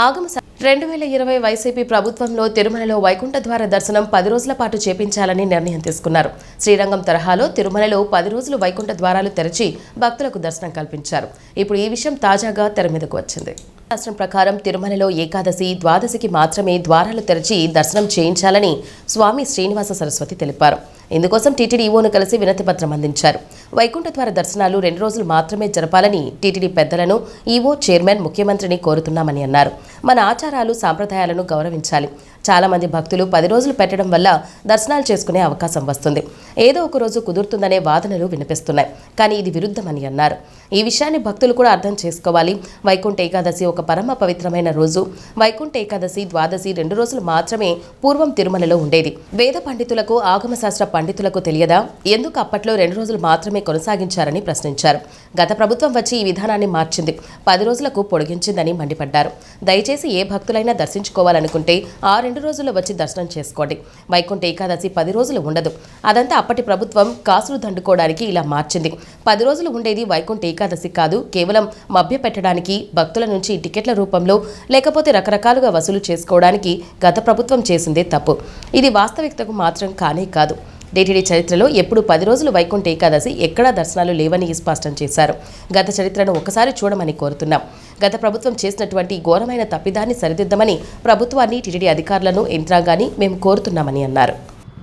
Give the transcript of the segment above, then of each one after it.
ఆగమ రెండు వేల ఇరవై వైసీపీ ప్రభుత్వంలో తిరుమలలో వైకుంఠ ద్వార దర్శనం పది రోజుల పాటు చేపించాలని నిర్ణయం తీసుకున్నారు. శ్రీరంగం తరహాలో తిరుమలలో పది రోజులు వైకుంఠ ద్వారాలు తెరిచి భక్తులకు దర్శనం కల్పించారు. ఇప్పుడు ఈ విషయం తాజాగా తెర మీదకు వచ్చింది. శాస్త్రం ప్రకారం తిరుమలలో ఏకాదశి ద్వాదశికి మాత్రమే ద్వారాలు తెరిచి దర్శనం చేయించాలని స్వామి శ్రీనివాస సరస్వతి తెలిపారు. ఇందుకోసం టీటీడీ ఈవోను కలిసి వినతి పత్రం అందించారు. వైకుంఠ ద్వార దర్శనాలు రెండు రోజులు మాత్రమే జరపాలని టీటీడీ పెద్దలను ఈవో చైర్మన్ ముఖ్యమంత్రిని కోరుతున్నామని అన్నారు. మన ఆచారాలు సాంప్రదాయాలను గౌరవించాలి. చాలామంది భక్తులు పది రోజులు పెట్టడం వల్ల దర్శనాలు చేసుకునే అవకాశం వస్తుంది. ఏదో ఒక రోజు కుదురుతుందనే వాదనలు వినిపిస్తున్నాయి. కానీ ఇది విరుద్ధమని అన్నారు. ఈ విషయాన్ని భక్తులు కూడా అర్థం చేసుకోవాలి. వైకుంఠ ఏకాదశి ఒక పరమ పవిత్రమైన రోజు. వైకుంఠ ఏకాదశి ద్వాదశి రెండు రోజులు మాత్రమే పూర్వం తిరుమలలో ఉండేది. వేద పండితులకు ఆగమశాస్త్ర పండితులకు తెలియదా? ఎందుకు అప్పట్లో రెండు రోజులు మాత్రమే కొనసాగించారని ప్రశ్నించారు. గత ప్రభుత్వం వచ్చి ఈ విధానాన్ని మార్చింది. పది రోజులకు పొడిగించిందని మండిపడ్డారు. దయచేసి ఏ భక్తులైనా దర్శించుకోవాలనుకుంటే ఆ రెండు రోజుల్లో వచ్చి దర్శనం చేసుకోండి. వైకుంఠ ఏకాదశి పది రోజులు ఉండదు. అదంతా అప్పటి ప్రభుత్వం కాసులు దండుకోవడానికి ఇలా మార్చింది. పది రోజులు ఉండేది వైకుంఠ ఏకాదశి కాదు. కేవలం మభ్య పెట్టడానికి భక్తుల నుంచి టికెట్ల రూపంలో లేకపోతే రకరకాలుగా వసూలు చేసుకోవడానికి గత ప్రభుత్వం చేసిందే తప్పు. ఇది వాస్తవికతకు మాత్రం కానే కాదు. టీటీడీ చరిత్రలో ఎప్పుడు పది రోజులు వైకుంఠ ఏకాదశి ఎక్కడా దర్శనాలు లేవని స్పష్టం చేశారు. గత చరిత్రను ఒకసారి చూడమని కోరుతున్నాం. గత ప్రభుత్వం చేసినటువంటి ఘోరమైన తప్పిదాన్ని సరిదిద్దమని ప్రభుత్వాన్ని టీటీడీ అధికారులను యంత్రాంగాన్ని మేము కోరుతున్నామని అన్నారు.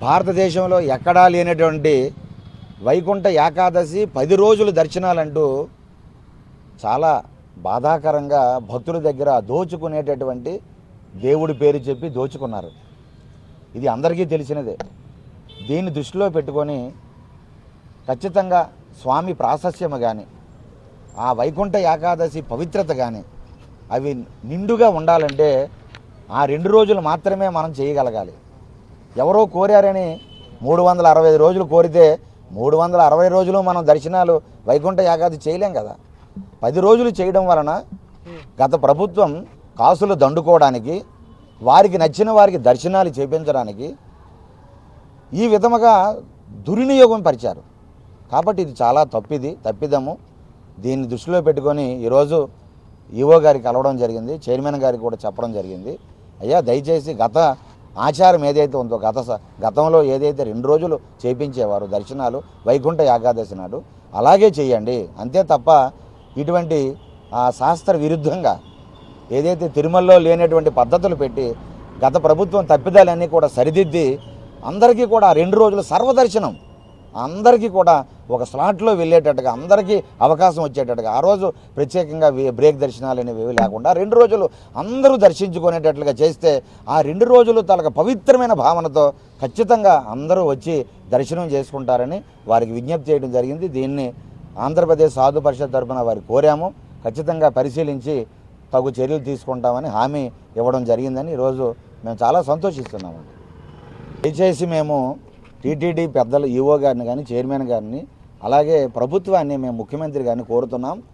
భారతదేశంలో ఎక్కడా లేనటువంటి వైకుంఠ ఏకాదశి పది రోజులు దర్శనాలంటూ చాలా బాధాకరంగా భక్తుల దగ్గర దోచుకునేటటువంటి దేవుడి పేరు చెప్పి దోచుకున్నారు. ఇది అందరికీ తెలిసినదే. దీన్ని దృష్టిలో పెట్టుకొని ఖచ్చితంగా స్వామి ప్రాశస్యము కానీ ఆ వైకుంఠ ఏకాదశి పవిత్రత కానీ అవి నిండుగా ఉండాలంటే ఆ రెండు రోజులు మాత్రమే మనం చేయగలగాలి. ఎవరో కోరారని మూడు వందల అరవై ఐదు రోజులు కోరితే మూడు వందల అరవై రోజులు మనం దర్శనాలు వైకుంఠ ఏకాదశి చేయలేం కదా. పది రోజులు చేయడం వలన గత ప్రభుత్వం కాసులు దండుకోవడానికి వారికి నచ్చిన వారికి దర్శనాలు చేపించడానికి ఈ విధముగా దుర్వినియోగం పరిచారు. కాబట్టి ఇది చాలా తప్పిది తప్పిదము. దీన్ని దృష్టిలో పెట్టుకొని ఈరోజు ఈవో గారికి కలవడం జరిగింది చైర్మన్ గారికి కూడా చెప్పడం జరిగింది. అయ్యా దయచేసి గత ఆచారం ఏదైతే ఉందో గత స- గతంలో ఏదైతే రెండు రోజులు చేపించేవారు దర్శనాలు వైకుంఠ ఏకాదశి నాడు అలాగే చేయండి. అంతే తప్ప ఇటువంటి ఆ, శాస్త్ర విరుద్ధంగా ఏదైతే తిరుమలలో లేనటువంటి పద్ధతులు పెట్టి గత ప్రభుత్వం తప్పిదాలన్నీ కూడా సరిదిద్ది అందరికీ కూడా రెండు రోజులు సర్వదర్శనం. అందరికీ కూడా ఒక స్లాట్లో వెళ్ళేటట్టుగా అందరికీ అవకాశం వచ్చేటట్టుగా ఆ రోజు ప్రత్యేకంగా బ్రేక్ దర్శనాలు అనేవి లేకుండా రెండు రోజులు అందరూ దర్శించుకునేటట్లుగా చేస్తే ఆ రెండు రోజులు తనకు పవిత్రమైన భావనతో ఖచ్చితంగా అందరూ వచ్చి దర్శనం చేసుకుంటారని వారికి విజ్ఞప్తి చేయడం జరిగింది. దీన్ని ఆంధ్రప్రదేశ్ సాధు పరిషత్ తరఫున వారికి కోరాము. ఖచ్చితంగా పరిశీలించి తగు చర్యలు తీసుకుంటామని హామీ ఇవ్వడం జరిగిందని ఈరోజు మేము చాలా సంతోషిస్తున్నామండి. దయచేసి మేము టీటీడీ పెద్దలు ఈఓ గారిని కానీ చైర్మన్ గారిని అలాగే ప్రభుత్వాన్ని మేము ముఖ్యమంత్రి గారిని కోరుతున్నాం.